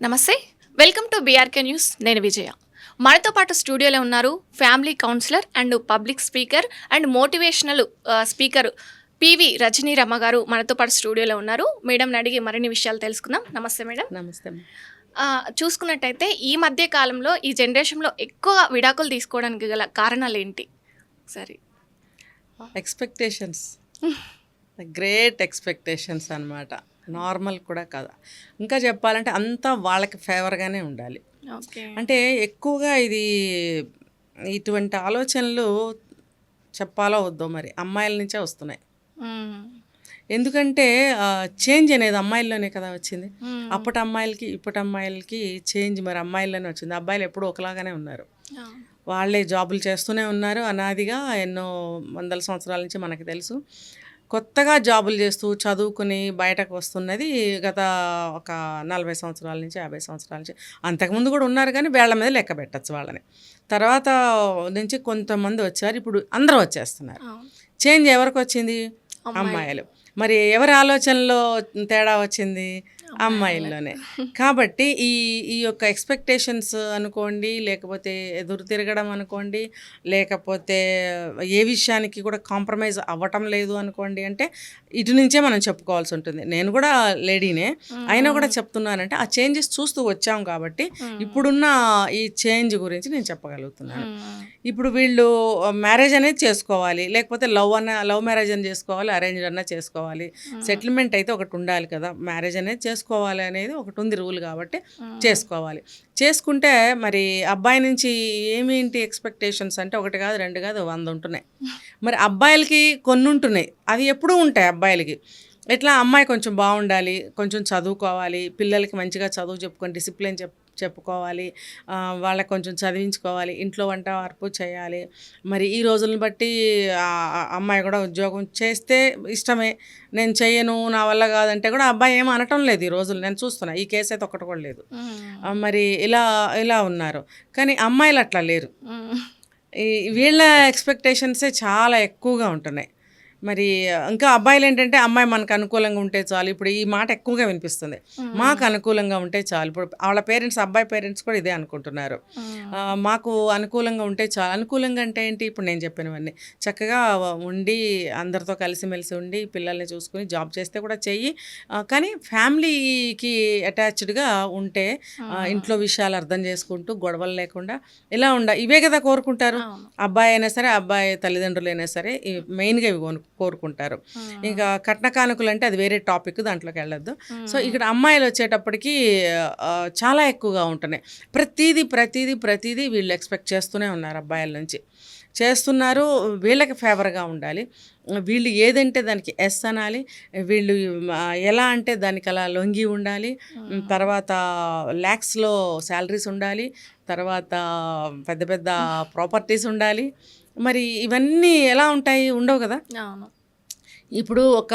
నమస్తే welcome to BRK news నేను విజయ. మనతో పాటు స్టూడియోలో ఉన్నారు family counsellor and public speaker and motivational speaker PV Rajani Ramma గారు మనతో పాటు స్టూడియోలో ఉన్నారు. మేడంని అడిగి మరిన్ని విషయాలు తెలుసుకుందాం. నమస్తే మేడం. నమస్తే చూసుకున్నట్టయితే ఈ మధ్య కాలంలో ఈ జనరేషన్లో ఎక్కువ విడాకులు తీసుకోవడానికి గల కారణాలు ఏంటి సరే ఎక్స్పెక్టేషన్స్ గ్రేట్ ఎక్స్పెక్టేషన్స్ అన్నమాట. నార్మల్ కూడా కాదు. ఇంకా చెప్పాలంటే అంతా వాళ్ళకి ఫేవర్గానే ఉండాలి. ఓకే. అంటే ఎక్కువగా ఇది ఇటువంటి ఆలోచనలు చెప్పాలో వద్దో మరి అమ్మాయిల నుంచే వస్తున్నాయి. ఎందుకంటే చేంజ్ అనేది అమ్మాయిల్లోనే కదా వచ్చింది. అప్పటి అమ్మాయిలకి ఇప్పటి అమ్మాయిలకి చేంజ్ మరి అమ్మాయిల్లోనే వచ్చింది. అబ్బాయిలు ఎప్పుడూ ఒకలాగానే ఉన్నారు. వాళ్ళే జాబులు చేస్తూనే ఉన్నారు. అనాదిగా ఎన్నో వందల సంవత్సరాల నుంచి మనకు తెలుసు. కొత్తగా జాబులు చేస్తూ చదువుకుని బయటకు వస్తున్నది గత ఒక నలభై సంవత్సరాల నుంచి యాభై సంవత్సరాల నుంచి. అంతకుముందు కూడా ఉన్నారు కానీ వేళ్ళ మీద లెక్క పెట్టచ్చు వాళ్ళని. తర్వాత నుంచి కొంతమంది వచ్చారు ఇప్పుడు అందరూ వచ్చేస్తున్నారు. చేంజ్ ఎవరికి వచ్చింది? అమ్మాయిలు. మరి ఎవరి ఆలోచనలో తేడా వచ్చింది? అమ్మాయిల్లోనే. కాబట్టి ఈ ఈ యొక్క ఎక్స్పెక్టేషన్స్ అనుకోండి లేకపోతే ఎదురు తిరగడం అనుకోండి లేకపోతే ఏ విషయానికి కూడా కాంప్రమైజ్ అవ్వటం లేదు అనుకోండి అంటే ఇటు నుంచే మనం చెప్పుకోవాల్సి ఉంటుంది. నేను కూడా లేడీనే. అయినా కూడా చెప్తున్నానంటే ఆ చేంజెస్ చూస్తూ వచ్చాం కాబట్టి ఇప్పుడున్న ఈ చేంజ్ గురించి నేను చెప్పగలుగుతున్నాను. ఇప్పుడు వీళ్ళు మ్యారేజ్ అనేది చేసుకోవాలి లేకపోతే లవ్ అన్న లవ్ మ్యారేజ్ అని చేసుకోవాలి అరేంజ్ అన్న చేసుకోవాలి. సెటిల్మెంట్ అయితే ఒకటి ఉండాలి కదా. మ్యారేజ్ అనేది చేసుకోవాలి అనేది ఒకటి ఉంది రూల్ కాబట్టి చేసుకోవాలి. చేసుకుంటే మరి అబ్బాయి నుంచి ఏమేంటి ఎక్స్పెక్టేషన్స్ అంటే ఒకటి కాదు రెండు కాదు వంద ఉంటున్నాయి. మరి అబ్బాయిలకి కొన్ని ఉంటున్నాయి. అవి ఎప్పుడూ ఉంటాయి అబ్బాయిలకి. ఎట్లా? అమ్మాయి కొంచెం బాగుండాలి కొంచెం చదువుకోవాలి పిల్లలకి మంచిగా చదువు చెప్పుకొని డిసిప్లిన్ చెప్ చెప్పుకోవాలి వాళ్ళకి కొంచెం చదివించుకోవాలి ఇంట్లో వంట వరపు చేయాలి. మరి ఈ రోజులను బట్టి అమ్మాయి కూడా ఉద్యోగం చేస్తే ఇష్టమే. నేను చెయ్యను నా వల్ల కాదంటే కూడా అబ్బాయి ఏం అనటం లేదు ఈ రోజులు. నేను చూస్తున్నా ఈ కేసు అయితే ఒకటి కూడా లేదు. మరి ఇలా ఇలా ఉన్నారు. కానీ అమ్మాయిలు అట్లా లేరు. వీళ్ళ ఎక్స్పెక్టేషన్సే చాలా ఎక్కువగా ఉంటున్నాయి. మరి ఇంకా అబ్బాయిలు ఏంటంటే అమ్మాయి మనకు అనుకూలంగా ఉంటే చాలు. ఇప్పుడు ఈ మాట ఎక్కువగా వినిపిస్తుంది. మాకు అనుకూలంగా ఉంటే చాలు. ఇప్పుడు వాళ్ళ పేరెంట్స్ అబ్బాయి పేరెంట్స్ కూడా ఇదే అనుకుంటున్నారు. మాకు అనుకూలంగా ఉంటే చాలు. అనుకూలంగా అంటే ఏంటి? ఇప్పుడు నేను చెప్పినవన్నీ. చక్కగా ఉండి అందరితో కలిసిమెలిసి ఉండి పిల్లల్ని చూసుకుని జాబ్ చేస్తే కూడా చెయ్యి. కానీ ఫ్యామిలీకి అటాచ్డ్గా ఉంటే ఇంట్లో విషయాలు అర్థం చేసుకుంటూ గొడవలు లేకుండా ఇలా ఉండ ఇవే కదా కోరుకుంటారు. అబ్బాయి అయినా సరే అబ్బాయి తల్లిదండ్రులు అయినా సరే మెయిన్గా ఇవి కొను- కోరుకుంటారు. ఇంకా కట్న కానుకలు అంటే అది వేరే టాపిక్ దాంట్లోకి వెళ్ళొద్దు. సో ఇక్కడ అమ్మాయిలు వచ్చేటప్పటికి చాలా ఎక్కువగా ఉంటున్నాయి. ప్రతిదీ ప్రతిదీ ప్రతిదీ వీళ్ళు ఎక్స్పెక్ట్ చేస్తూనే ఉన్నారు అబ్బాయిల నుంచి. చేస్తున్నారు. వీళ్ళకి ఫేవర్గా ఉండాలి. వీళ్ళు ఏదంటే దానికి ఎస్ అనాలి. వీళ్ళు ఎలా అంటే దానికి అలా లొంగి ఉండాలి. తర్వాత ల్యాక్స్లో శాలరీస్ ఉండాలి. తర్వాత పెద్ద పెద్ద ప్రాపర్టీస్ ఉండాలి. మరి ఇవన్నీ ఎలా ఉంటాయి? ఉండవు కదా? ఇప్పుడు ఒక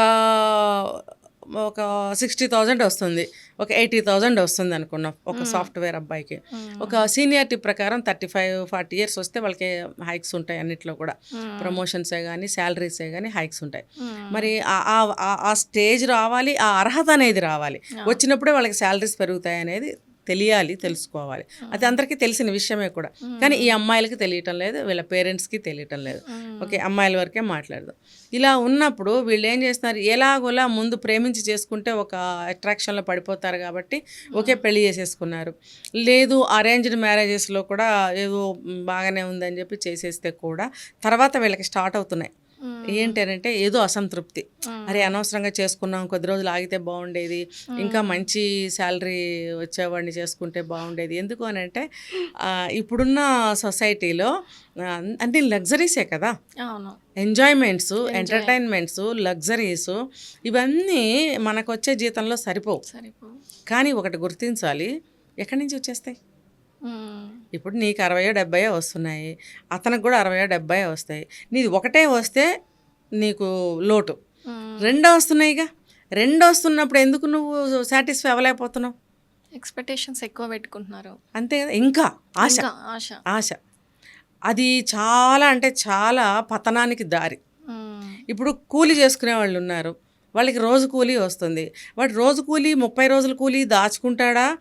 ఒక సిక్స్టీ థౌజండ్ వస్తుంది. ఒక ఎయిటీ థౌజండ్ వస్తుంది అనుకున్నాం ఒక సాఫ్ట్వేర్ అబ్బాయికి. ఒక సీనియారిటీ ప్రకారం థర్టీ ఫైవ్ ఫార్టీ ఇయర్స్ వస్తే వాళ్ళకి హైక్స్ ఉంటాయి అన్నిట్లో కూడా. ప్రమోషన్సే కానీ శాలరీసే కానీ హైక్స్ ఉంటాయి. మరి ఆ- స్టేజ్ రావాలి ఆ అర్హత అనేది రావాలి. వచ్చినప్పుడే వాళ్ళకి శాలరీస్ పెరుగుతాయి అనేది తెలియాలి తెలుసుకోవాలి. అది అందరికీ తెలిసిన విషయమే కూడా. కానీ ఈ అమ్మాయిలకి తెలియటం లేదు వీళ్ళ పేరెంట్స్కి తెలియటం లేదు. ఓకే అమ్మాయిల వరకే మాట్లాడదాం. ఇలా ఉన్నప్పుడు వీళ్ళు ఏం చేస్తున్నారు? ఎలాగోలా ముందు ప్రేమించి చేసుకుంటే ఒక అట్రాక్షన్లో పడిపోతారు కాబట్టి ఒకే పెళ్ళి చేసేసుకున్నారు. లేదు అరేంజ్డ్ మ్యారేజెస్లో కూడా ఏదో బాగానే ఉందని చెప్పి చేసేస్తే కూడా తర్వాత వీళ్ళకి స్టార్ట్ అవుతున్నాయి. ఏంటి అని అంటే ఏదో అసంతృప్తి. అరే అనవసరంగా చేసుకున్నాం కొద్ది రోజులు ఆగితే బాగుండేది. ఇంకా మంచి శాలరీ వచ్చేవాడిని చేసుకుంటే బాగుండేది. ఎందుకు అని అంటే ఇప్పుడున్న సొసైటీలో అన్ని లగ్జరీసే కదా? ఎంజాయ్మెంట్స్ ఎంటర్టైన్మెంట్స్ లగ్జరీస్ ఇవన్నీ మనకు వచ్చే జీతంలో సరిపోవు. సరిపో కానీ ఒకటి గుర్తించాలి ఎక్కడి నుంచి వచ్చేస్తాయి? ఇప్పుడు నీకు అరవయో డెబ్బయో వస్తున్నాయి. అతనికి కూడా అరవయో డెబ్బయో వస్తాయి. నీది ఒకటే వస్తే నీకు లోటు. రెండో వస్తున్నాయిగా. రెండు వస్తున్నప్పుడు ఎందుకు నువ్వు సాటిస్ఫై అవ్వలేకపోతున్నావు? ఎక్స్పెక్టేషన్స్ ఎక్కువ పెట్టుకుంటున్నారు. అంతే కదా. ఇంకా ఆశ. ఆశ. ఆశ. అది చాలా అంటే చాలా పతనానికి దారి. ఇప్పుడు కూలి చేసుకునే వాళ్ళు ఉన్నారు. వాళ్ళకి రోజు కూలీ వస్తుంది. వాడు రోజు కూలీ ముప్పై రోజుల కూలీ దాచుకుంటాడా?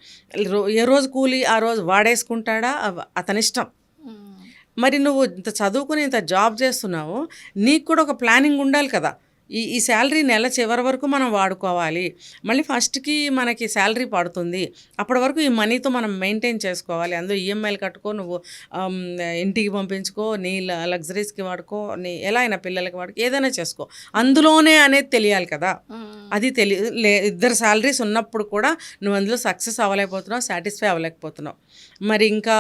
రో- ఏ రోజు కూలీ ఆ రోజు వాడేసుకుంటాడా? అవ- అతని ఇష్టం మ్మ్. మరి నువ్వు ఇంత చదువుకుని ఇంత జాబ్ చేస్తున్నావు నీకు కూడా ఒక ప్లానింగ్ ఉండాలి కదా. ఈ ఈ శాలరీ నెల చివరి వరకు మనం వాడుకోవాలి. మళ్ళీ ఫస్ట్కి మనకి శాలరీ పడుతుంది. అప్పటి వరకు ఈ మనీతో మనం మెయింటైన్ చేసుకోవాలి. అందులో ఈఎంఐలు కట్టుకో నువ్వు ఇంటికి పంపించుకో నీ లగ్జరీస్కి వాడుకో నీ ఎలా అయినా పిల్లలకి వాడుకో ఏదైనా చేసుకో. అందులోనే అనేది తెలియాలి కదా. అది తెలియ లే ఇద్దరు శాలరీస్ ఉన్నప్పుడు కూడా నువ్వు అందులో సక్సెస్ అవ్వలేకపోతున్నావు సాటిస్ఫై అవ్వలేకపోతున్నావు. మరి ఇంకా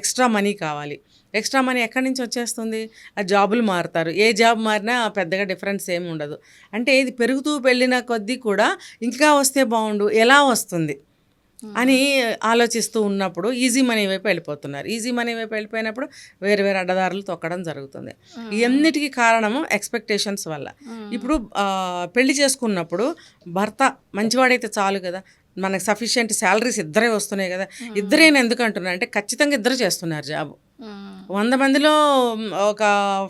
ఎక్స్ట్రా మనీ కావాలి. ఎక్స్ట్రా మనీ ఎక్కడి నుంచి వచ్చేస్తుంది? ఆ జాబులు మారుతారు. ఏ జాబ్ మారినా పెద్దగా డిఫరెన్స్ ఏమి ఉండదు. అంటే ఇది పెరుగుతూ వెళ్ళిన కొద్దీ కూడా ఇంకా వస్తే బాగుండు ఎలా వస్తుంది? అని ఆలోచిస్తూ ఉన్నప్పుడు ఈజీ మనీ వైపు వెళ్ళిపోతున్నారు. ఈజీ మనీ వైపు వెళ్ళిపోయినప్పుడు వేరు వేరు అడ్డదారులు తొక్కడం జరుగుతుంది. ఇవన్నిటికీ కారణము ఎక్స్పెక్టేషన్స్ వల్ల. ఇప్పుడు పెళ్ళి చేసుకున్నప్పుడు భర్త మంచివాడైతే చాలు కదా. మనకు సఫిషియెంట్ శాలరీస్ ఇద్దరే వస్తున్నాయి కదా. ఇద్దరేనా ఎందుకు అంటున్నా అంటే ఖచ్చితంగా ఇద్దరు చేస్తున్నారు జాబ్. వంద మందిలో ఒక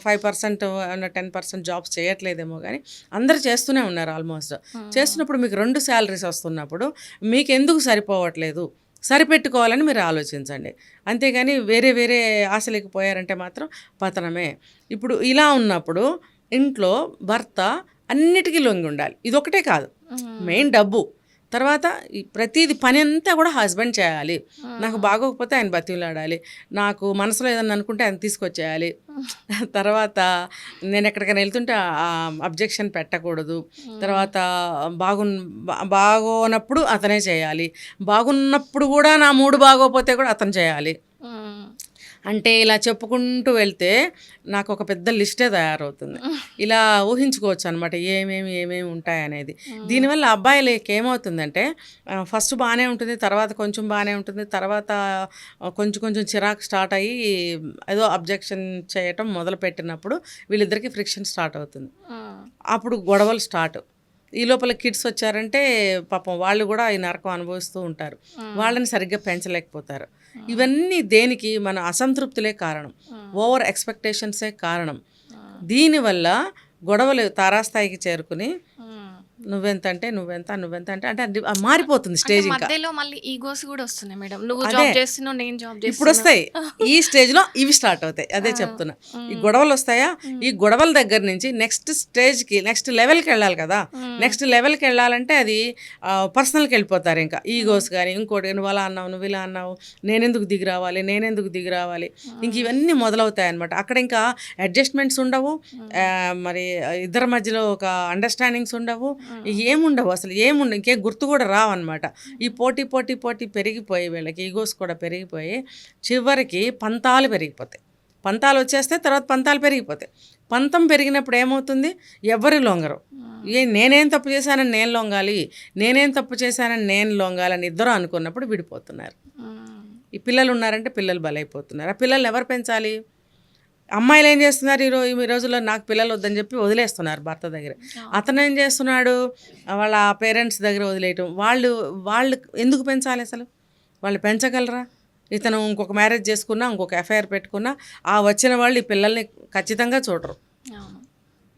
five percent ten percent jobs చేయట్లేదేమో కానీ అందరు చేస్తూనే ఉన్నారు ఆల్మోస్ట్. చేస్తున్నప్పుడు మీకు రెండు శాలరీస్ వస్తున్నప్పుడు మీకు ఎందుకు సరిపోవట్లేదు? సరిపెట్టుకోవాలని మీరు ఆలోచించండి. అంతేగాని వేరే వేరే ఆశలకు పోయారంటే మాత్రం పతనమే. ఇప్పుడు ఇలా ఉన్నప్పుడు ఇంట్లో భర్త అన్నిటికీ లొంగి ఉండాలి. ఇది ఒకటే కాదు మెయిన్ డబ్బు. తర్వాత ప్రతిది పని అంతా కూడా హస్బెండ్ చేయాలి. నాకు బాగోకపోతే ఆయన బతిలాడాలి నాకు మనసులో ఏదన్నా అనుకుంటే ఆయన తీసుకొచ్చేయాలి. తర్వాత నేను ఎక్కడికైనా వెళ్తుంటే అబ్జెక్షన్ పెట్టకూడదు. తర్వాత బాగు బాగోనప్పుడు అతనే చేయాలి. బాగున్నప్పుడు కూడా నా మూడు బాగోపోతే కూడా అతను చేయాలి. అంటే ఇలా చెప్పుకుంటూ వెళ్తే నాకు ఒక పెద్ద లిస్టే తయారవుతుంది. ఇలా ఊహించుకోవచ్చు అనమాట ఏమేమి ఏమేమి ఉంటాయనేది. దీనివల్ల అబ్బాయిలకి ఏమవుతుందంటే ఫస్ట్ బాగానే ఉంటుంది తర్వాత కొంచెం బాగానే ఉంటుంది తర్వాత కొంచెం కొంచెం చిరాకు స్టార్ట్ అయ్యి ఏదో అబ్జెక్షన్ చేయటం మొదలు పెట్టినప్పుడు వీళ్ళిద్దరికి ఫ్రిక్షన్ స్టార్ట్ అవుతుంది. అప్పుడు గొడవలు స్టార్ట్. ఈ లోపల కిడ్స్ వచ్చారంటే పాపం వాళ్ళు కూడా ఈ నరకం అనుభవిస్తూ ఉంటారు. వాళ్ళని సరిగ్గా పెంచలేకపోతారు. ఇవన్నీ దేనికి మన అసంతృప్తులే కారణం. ఓవర్ ఎక్స్పెక్టేషన్సే కారణం. దీనివల్ల గొడవలు తారాస్థాయికి చేరుకుని. నువ్వెంత అంటే నువ్వెంత నువ్వెంత అంటే అంటే అది మారిపోతుంది స్టేజ్ ఇంకా. మధ్యలో మళ్ళీ ఈగోస్ కూడా వస్తున్నాయి మేడం. నువ్వు. జాబ్ చేస్తున్నావు నేను జాబ్ ఇప్పుడు వస్తాయి ఈ స్టేజ్లో ఇవి స్టార్ట్ అవుతాయి. అదే చెప్తున్నా. ఈ గొడవలు వస్తాయా? ఈ గొడవల దగ్గర నుంచి నెక్స్ట్ స్టేజ్కి నెక్స్ట్ లెవెల్కి వెళ్ళాలి కదా? నెక్స్ట్ లెవెల్కి వెళ్ళాలంటే అది పర్సనల్కి వెళ్ళిపోతారు ఇంకా. ఈగోస్ కానీ ఇంకోటి నువ్వు అలా అన్నావు నువ్వు ఇలా అన్నావు నేనెందుకు దిగి రావాలి నేనెందుకు దిగి రావాలి? ఇంక ఇవన్నీ మొదలవుతాయి అనమాట అక్కడ ఇంకా అడ్జస్ట్మెంట్స్ ఉండవు. మరి ఇద్దరి మధ్యలో ఒక అండర్స్టాండింగ్స్ ఉండవు. ఏముండవు అసలు ఏముండవు ఇంకే గుర్తు కూడా రావన్నమాట. ఈ పోటీ పోటీ పోటీ పెరిగిపోయి వీళ్ళకి ఈగోస్ కూడా పెరిగిపోయి చివరికి పంతాలు పెరిగిపోతాయి. పంతాలు వచ్చేస్తే తర్వాత పంతాలు పెరిగిపోతాయి. పంతం పెరిగినప్పుడు ఏమవుతుంది? ఎవరు లొంగరు. ఏ నేనేం తప్పు చేశానని నేను లొంగాలి నేనేం తప్పు చేశానని నేను లొంగాలని ఇద్దరు అనుకున్నప్పుడు విడిపోతున్నారు. ఈ పిల్లలు ఉన్నారంటే పిల్లలు బలైపోతున్నారు. ఆ పిల్లల్ని ఎవరు పెంచాలి? అమ్మాయిలు ఏం చేస్తున్నారు ఈ రో- ఈ రోజుల్లో నాకు పిల్లలు వద్దని చెప్పి వదిలేస్తున్నారు భర్త దగ్గర. అతను ఏం చేస్తున్నాడు? వాళ్ళ పేరెంట్స్ దగ్గర వదిలేయటం. వాళ్ళు వాళ్ళు ఎందుకు పెంచాలి అసలు? వాళ్ళు పెంచగలరా? ఇతను ఇంకొక మ్యారేజ్ చేసుకున్నా ఇంకొక ఎఫ్ఐఆర్ పెట్టుకున్నా ఆ వచ్చిన వాళ్ళు ఈ పిల్లల్ని ఖచ్చితంగా చూడరు.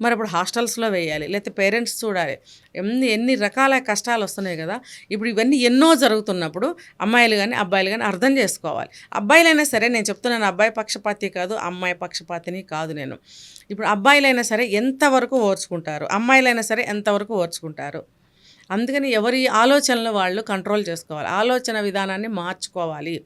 మరి ఇప్పుడు హాస్టల్స్లో వేయాలి లేకపోతే పేరెంట్స్ చూడాలి. ఎన్ని ఎన్ని రకాల కష్టాలు వస్తున్నాయి కదా. ఇప్పుడు ఇవన్నీ ఎన్నో జరుగుతున్నప్పుడు అమ్మాయిలు కానీ అబ్బాయిలు కానీ అర్థం చేసుకోవాలి. అబ్బాయిలైనా సరే నేను చెప్తున్నాను అబ్బాయి పక్షపాతి కాదు అమ్మాయి పక్షపాతిని కాదు నేను. ఇప్పుడు అబ్బాయిలైనా సరే ఎంతవరకు ఓర్చుకుంటారు? అమ్మాయిలైనా సరే ఎంతవరకు ఓర్చుకుంటారు? అందుకని ఎవరి ఆలోచనలు వాళ్ళు కంట్రోల్ చేసుకోవాలి. ఆలోచన విధానాన్ని మార్చుకోవాలి.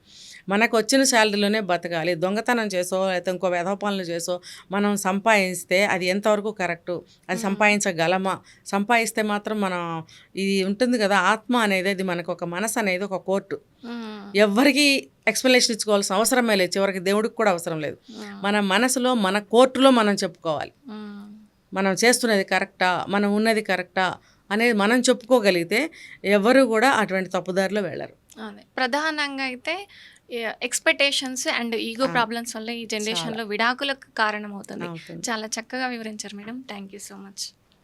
మనకు వచ్చిన శాలరీలోనే బతకాలి. దొంగతనం చేసో లేకపోతే ఇంకో వెధవ పనులు చేసో మనం సంపాదిస్తే అది ఎంతవరకు కరెక్టు? అది సంపాదించగలమా? సంపాదిస్తే మాత్రం మనం ఇది ఉంటుంది కదా ఆత్మ అనేది అది మనకు ఒక మనసు అనేది ఒక కోర్టు. మ్మ్. ఎవ్వరికి ఎక్స్ప్లెనేషన్ ఇచ్చుకోవాల్సిన అవసరమే లేదు. చివరికి దేవుడికి కూడా అవసరం లేదు. మన మనసులో మన కోర్టులో మనం చెప్పుకోవాలి. మనం చేస్తున్నది కరెక్టా? మనం ఉన్నది కరెక్టా? అనేది మనం చెప్పుకోగలిగితే ఎవరు కూడా అటువంటి తప్పుదారిలో వెళ్ళరు. అదే. ప్రధానంగా అయితే ఎక్స్పెక్టేషన్స్ అండ్ ఈగో ప్రాబ్లమ్స్ వల్ల ఈ జనరేషన్లో విడాకులకు కారణమవుతుంది. అవుతుంది. చాలా చక్కగా వివరించారు madam. Thank you so much